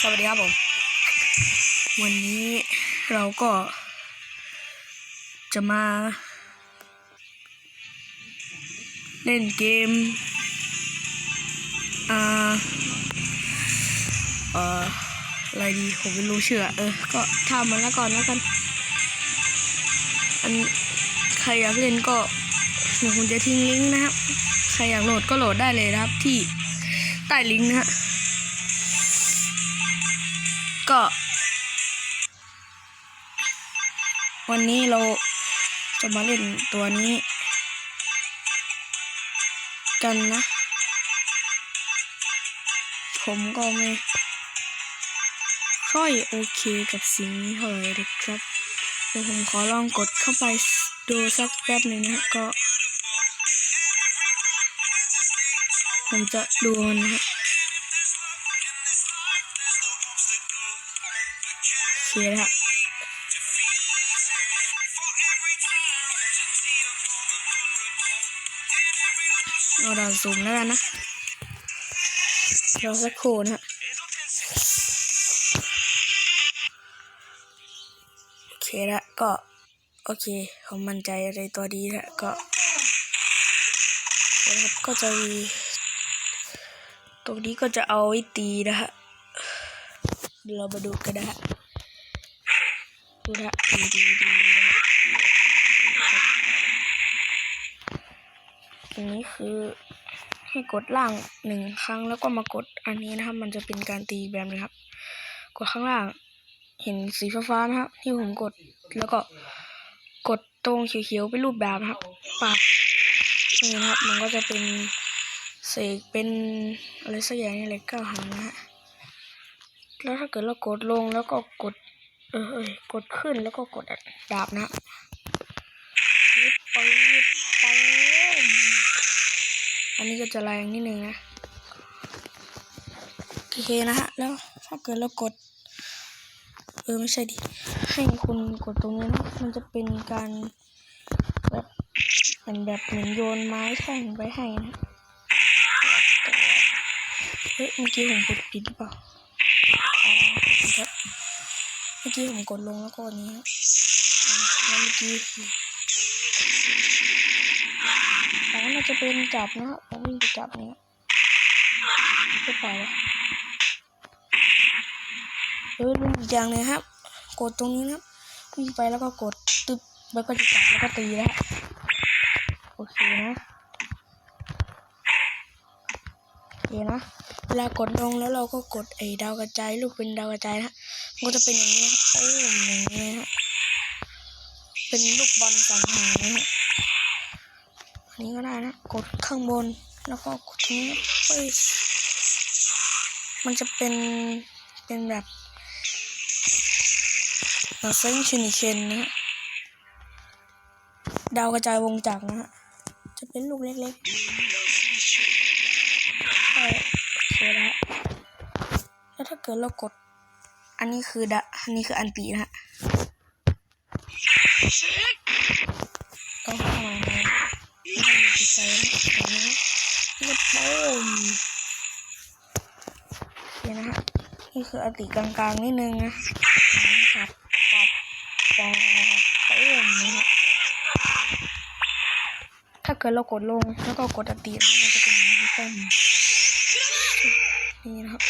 สวัสดีครับผม วันนี้เราก็จะมาเล่นเกม อ่า เอ่อ อะไรดี ผมไม่รู้เชื่อ เออ ก็ทำมันแล้วก่อนแล้วกัน อัน ใครอยากเล่นก็เดี๋ยวผมจะทิ้งลิงก์นะครับ ใครอยากโหลดก็โหลดได้เลยนะครับที่ใต้ลิงก์นะฮะ ก็ วันนี้เราจะมาเล่นตัวนี้ กันนะ ผมก็ไม่ค่อยโอเคกับสิ่งนี้เท่าไหร่เลยครับเดี๋ยวผมขอลองกดเข้าไปดูสักแป๊บหนึ่งนะก็ ผมจะดูมันนะ นะฮะเราดันซูมแล้วกันนะรอสักครู่นะฮะโอเคละก็โอเคผมมั่นใจในตัวดีล้วก็คนะครับก็จะมีตรงนี้ก็จะเอาไว้ตีนะฮะดี๋ยวเรามาดูกันนะฮะ ดูนะฮะดีดีดีนะตรงนี้คือให้กดล่างหนึ่งครั้งแล้วก็มากดอันนี้นะครับ มันจะเป็นการตีแบบนี้ครับ กดข้างล่าง เห็นสีฟ้าๆนะครับที่ผมกดแล้วก็กดตรงเขียวๆเป็นรูปแบบนะครับปับนี่นะครับ มันก็จะเป็นเสกเป็นอะไรสักอย่างนี่แหละก้าวหางนะฮะแล้วถ้าเกิดเรากดลงแล้วก็กด ออเอยกดขึ้นแล้วก็กดดาบนะปึ๊บปึ๊บปึ๊บอันนี้ก็จะแรงนิดนึงนะโอเคนะฮะแล้วถ้าเกิดเรากด เออไม่ใช่ดิให้คุณกดตรงนี้นะมันจะเป็นการแบบเป็นแบบเหมือนโยนไม้แท่งไปให้นะเฮ้ยเมื่อกี้ผมกดผิดหรือเปล่าอ๋อผิดครับ มื่อกี้ผมกดลงแล้วก็นนี้ครับแล้วเมื่อกี้คืออ๋อน่าจะเป็นจับนะผมวิ่งไปจับเนี่ยไม่ไปวะเออลืมอีกอย่างหนึงครับ กดตรงนี้นะครับวิ่งไปแล้วก็กดตึ๊บแล้วก็จะจับแล้วก็ตีแล้วโอเคนะโอเคนะเวลากดลงแล้วเราก็กดไอ้ดาวกระจายลูกเป็นดาวกระจายนะมันก็จะเป็นอย่างนี้ครับ อ้อย่างนี้นะฮะเป็นลูกบอลสามหางนะฮะอันนี้ก็ได้นะ กดข้างบน แล้วก็กดตรงนี้มันจะเป็น เป็นแบบเส้นชินิเคนนะฮะดาวกระจายวงจักรนะฮะ จะเป็นลูกเล็กๆโอเคนะฮะแล้วถ้าเกิดเรากด อันนี้คือดะอันนี้คืออันตีนะฮะก็เข้ามานะไม่ได้อยู่ที่ใจนะอย่างนี้เรียบโป้มโอเคนะฮะนี่คืออันตีกลางๆนิดนึงนะอย่างนี้ครับปับปอโป้มนะฮะถ้าเกิดเรากดลงแล้วก็กดอันตีนะมันจะเป็นอย่างนี้ป้มนี่นะครับ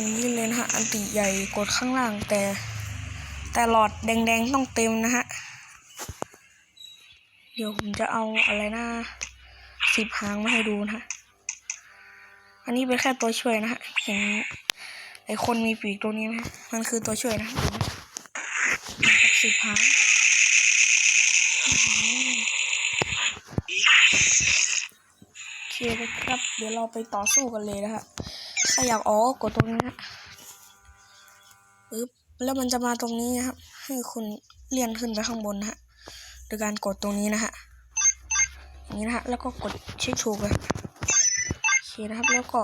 อย่างนี้เลยนะฮะ อันติใหญ่กดข้างล่างแต่ แต่หลอดแดงๆต้องเต็มนะฮะ เดี๋ยวผมจะเอาอะไรนะสิบหางมาให้ดูนะฮะ อันนี้เป็นแค่ตัวช่วยนะฮะ เห็นไอคนมีปีกตรงนี้นะฮะมันคือตัวช่วยนะสิบหางโอเคครับ เดี๋ยวเราไปต่อสู้กันเลยนะฮะาอยากออกกดตรงนี้นะปึ๊บแล้วมันจะมาตรงนี้นะครับ ให้คุณเลื่อนขึ้นไปข้างบนนะฮะโดยการกดตรงนี้นะฮะอย่างนี้นะฮะแล้วก็กดช็คถูกเลยโอเคนะครับ แล้วก็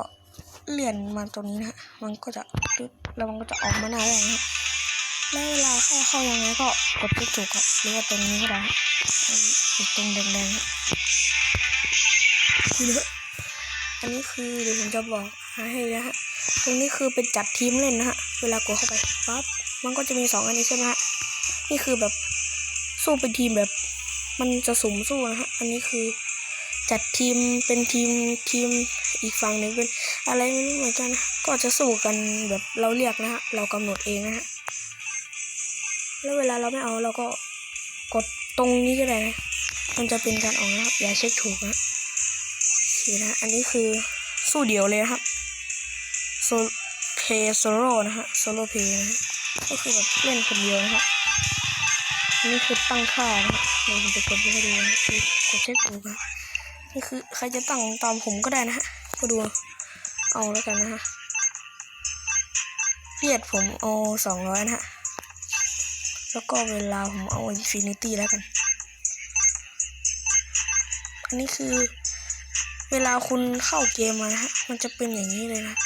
เลื่อนมาตรงนี้นะฮะมันก็จะปึ๊บแล้วมันก็จะออกมาหน้าแรกนะฮะแล้วเวลาเข้าเข้ายังไงก็กดเช็คถูกครับหรือว่าตรงนี้ก็ได้ฮะตรงแดงๆนี่นะอันนี้คือเดี๋ยวผมจะบอก ให้นะฮะ ตรงนี้คือเป็นจัดทีมเล่นนะฮะ เวลากดเข้าไปปั๊บ มันก็จะมีสองอันนี้ใช่ไหมฮะ นี่คือแบบสู้เป็นทีมแบบ มันจะสุ่มสู้นะฮะ อันนี้คือจัดทีมเป็นทีมทีมอีกฝั่งหนึ่งเป็นอะไรไม่รู้เหมือนกันนะก็จะสู้กันแบบเราเรียกนะฮะ เรากำหนดเองนะฮะ แล้วเวลาเราไม่เอาเราก็กดตรงนี้ก็ได้นะ มันจะเป็นการออกนะครับอย่าเช็คถูกนะโอเคนะ อันนี้คือสู้เดี่ยวเลยนะครับ โซเพย์โซโล่นะฮะโซโล่เพย์นะฮะก็คือแบบเล่นคนเดียวนะครับอันนี้คือตั้งค่านะฮะเดี๋ยวผมจะกดให้ดูนะคือกดเช็คถูกนะนี่คือใครจะตั้งตามผมก็ได้นะฮะก็ดูเอาแล้วกันนะฮะเพียดผมเอาสองร้อยนะฮะแล้วก็เวลาผมเอาอินฟินิตี้แล้วกัน อันนี้คือเวลาคุณเข้าเกมมานะฮะมันจะเป็นอย่างนี้เลยนะ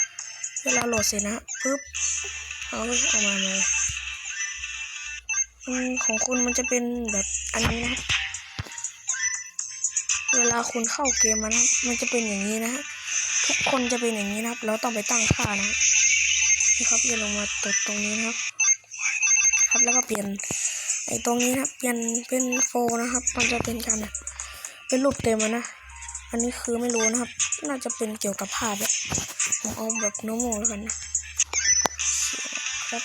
เวลาโหลดเสร็จนะฮะปุ๊บเอาเอามาเลยของคุณมันจะเป็นแบบอันนี้นะเวลาคุณเข้าเกมมานมันจะเป็นอย่างนี้นะฮะทุกคนจะเป็นอย่างนี้นะครับเราต้องไปตั้งค่านะฮะนี่ครับอย่าลงมาตดตรงนี้นะครับ ครับแล้วก็เปลี่ยนไอ้ตรงนี้นะเปลี่ยนเป็นโฟนะครับ มันจะเป็นการเป็นรูปเต็มนะ อันนี้คือไม่รู้นะครับ น่าจะเป็นเกี่ยวกับภาพแหละผมเอาแบบโนโมแล้วกันนะครับ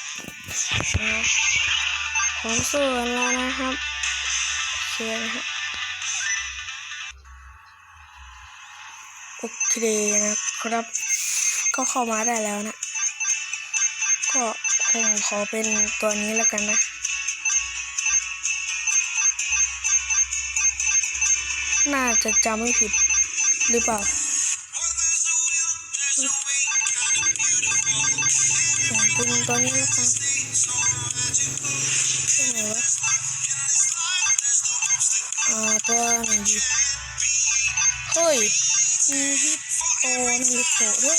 พร้อมสู้กันแล้วนะครับโอเคนะฮะโอเคนะครับ ก็เข้ามาได้แล้วนะ ก็ผมขอเป็นตัวนี้แล้วกันนะน่าจะจำไม่ผิด หรือเปล่าผมเป็นตัวนี้แล้วกันตัวไหนวะอ่าตัวไหนดีเฮ้ยมีฮิปโตนาริโตะด้วย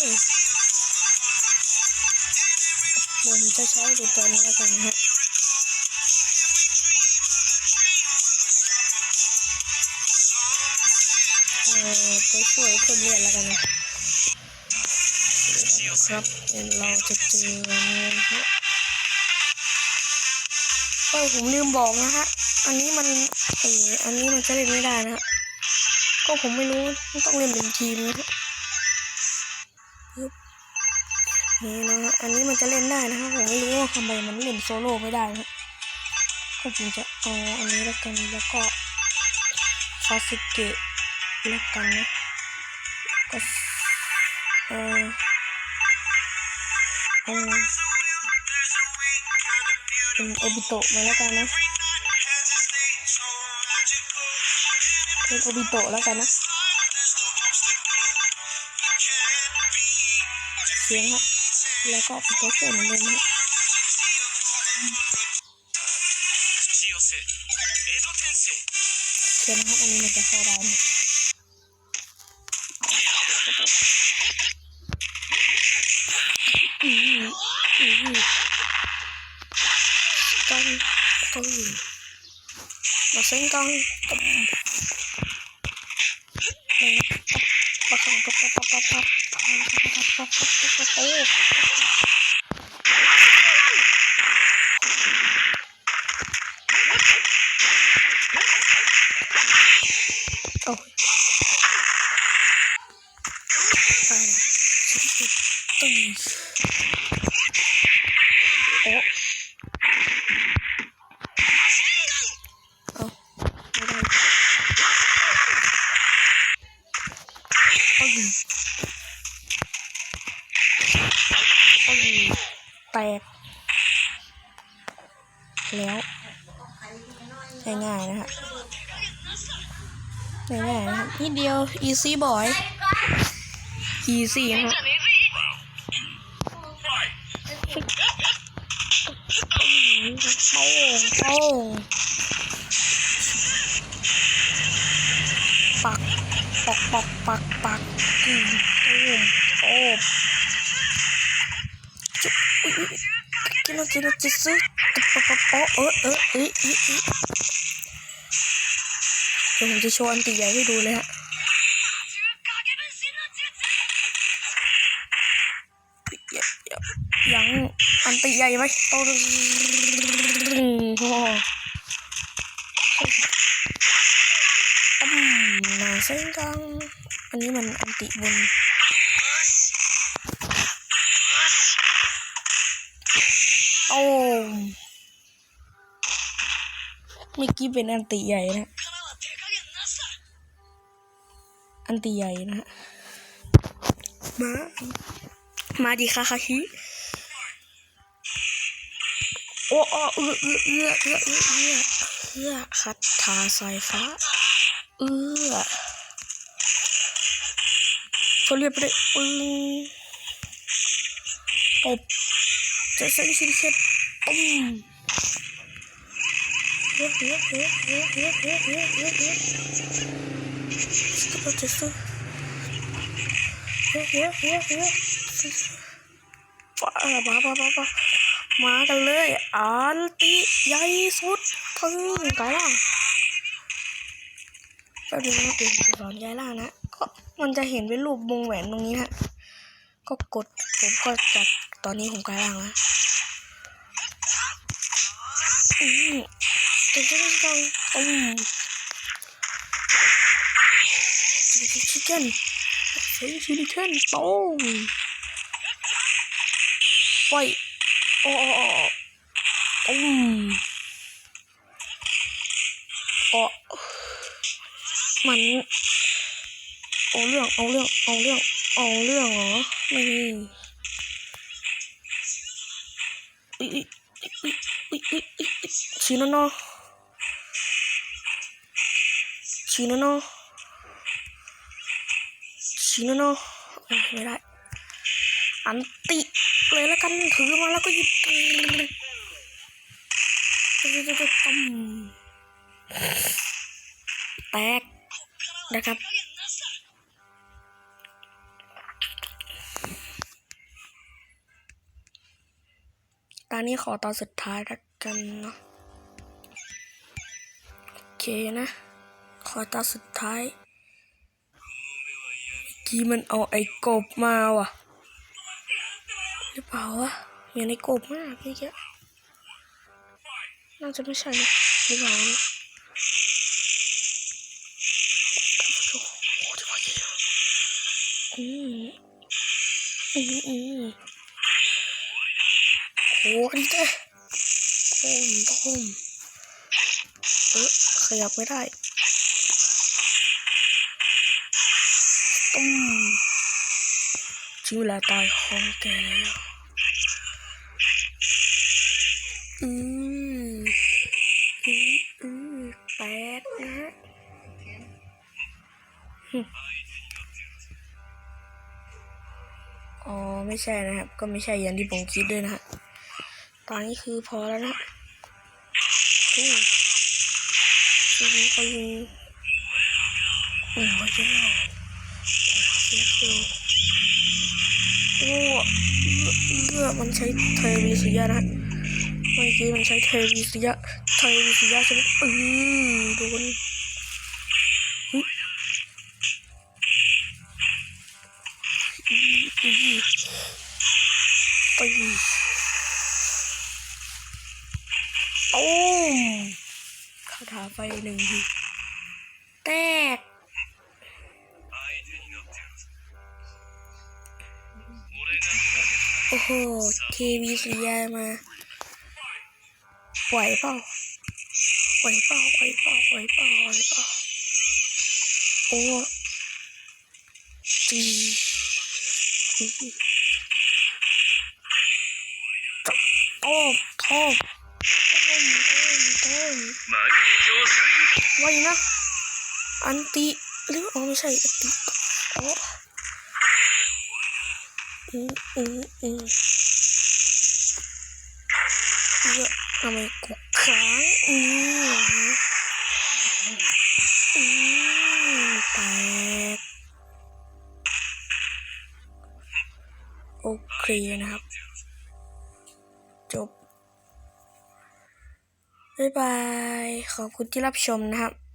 เดี๋ยวผมจะใช้ดูตัวนี้แล้วกันนะฮะ เพื่อนเรียนแล้วกันนะครับเราจะเจอกันนะฮะเออผมลืมบอกนะฮะ อันนี้มันเอออันนี้มันจะเล่นไม่ได้นะฮะก็ผมไม่รู้ต้องเล่นเป็นทีมนะฮะนี่นะฮะอันนี้มันจะเล่นได้นะฮะผมไม่รู้ว่าทำไมมันเล่นโซโล่ไม่ได้นะฮะก็ผมจะเอาอันนี้แล้วกันแล้วก็ฟาสิเกะแล้วกันนะ เออเออเป็อบิโตะมาแล้วกันนะเป็นอบิโตะแล้วกันนะเสียงฮะแล้วก็เป็นตัวเสือเหมือนเดิมฮะเขียนฮะอันนี้มันจะเข้าได้นะ Senggang, dan aku akan bertemu dengan teman-teman yang berbicara dengan saya. แล้วง่ายๆนะฮะง่ายๆนะครับนิดเดียว easy boy easy นะฮะโป้งโป้งปักปักปักปักปักอืมตูมโอ้จุ๊บ กินแล้วกินแล้วจะซื้อตุ๊บปั๊บปั๊บเออเออเอ้ยอีอีเดี๋ยวผมจะโชว์อันตีใหญ่ให้ดูเลยฮะยังอันติใหญ่ไหมโอ้โหอืมนาเส้นกลางอันนี้มันอันติบน โอ้ม เมื่อกี้เป็นอันติใหญ่นะอันติใหญ่นะมามาดีคาคาฮิโอ้เอ้อเออเออเออเออเออเอื้อคัดทาสายฟ้า เออเขาเรียกไปเลยปึ้งปบจะเซ็นซิเซ็ตปึ้ง มามามามามากันเลยอันติใหญ่สุดพึ่งไกลล่างก็ดูนะเปลี่ยนสอนย้ายล่างนะก็มันจะเห็นเป็นรูปวงแหวนตรงนี้นะก็กดผมก็จัดตอนนี้ผมกลายล่างแล้ว Görüşürüz lan. Oğlum. Seni çeken. Seni çeken. Bom. Vay. Oh. Oğlum. Oh. มันเอาเรื่องเอาเรื่องเอาเรื่องเอาเรื่องเหรอไม่มีอุ๊ยอุ๊ยอุ๊ยอุ๊ยอุ๊ยอุ๊ยชิ้นั่นเชิโนโนชิโนโนไม่ได้ อันติเลยแล้วกันถือมาแล้วก็หยิบแตกนะครับตอนนี้ขอตอนสุดท้ายละกันเนาะโอเคนะ อตอนสุดท้ายกี้มันเอาไอ้กบมาว่ะ หรือเปล่าวะมีในกบมากพี่แกน่าจะไม่ใช่นะหรือเปล่านะอืมอืมอืมโอ้ดีเจ้ต้มต้มเออขยับไม่ได้ต้มถึงเวลา ตายของแกแล้วอืมอืมอืมแปดนะฮะอ๋อ ไม่ใช่นะครับ ก็ไม่ใช่อย่างที่ผมคิดด้วยนะฮะ ตอนนี้คือพอแล้วนะโอ้ยิงก็ยิงโอ้ยเจ้าเสียเกิน โอ้เลือมันใช้เทวีสิยะนะเมื่อกี้มันใช้เทวีสิยะเทวีสิยะใช่ไหมเออโดนหึอีอีตีโอ้คาถาไฟหนึ่งทีแตก โอ้โหเควีสียามาปล่อยเปล่าปล่อยเปล่าปล่อยเปล่าปล่อยเปล่าปล่อยเปล่าโอ้จีโอ้โอ้โอ้โอ้ไว้นะ อันติหรืออ๋อไม่ใช่อันติโอ้ ออืมอืมอืมเยอะทำไมกูค้างอืมอืมแตกโอเคนะครับ จบ บ๊ายบาย ขอบคุณที่รับชมนะครับ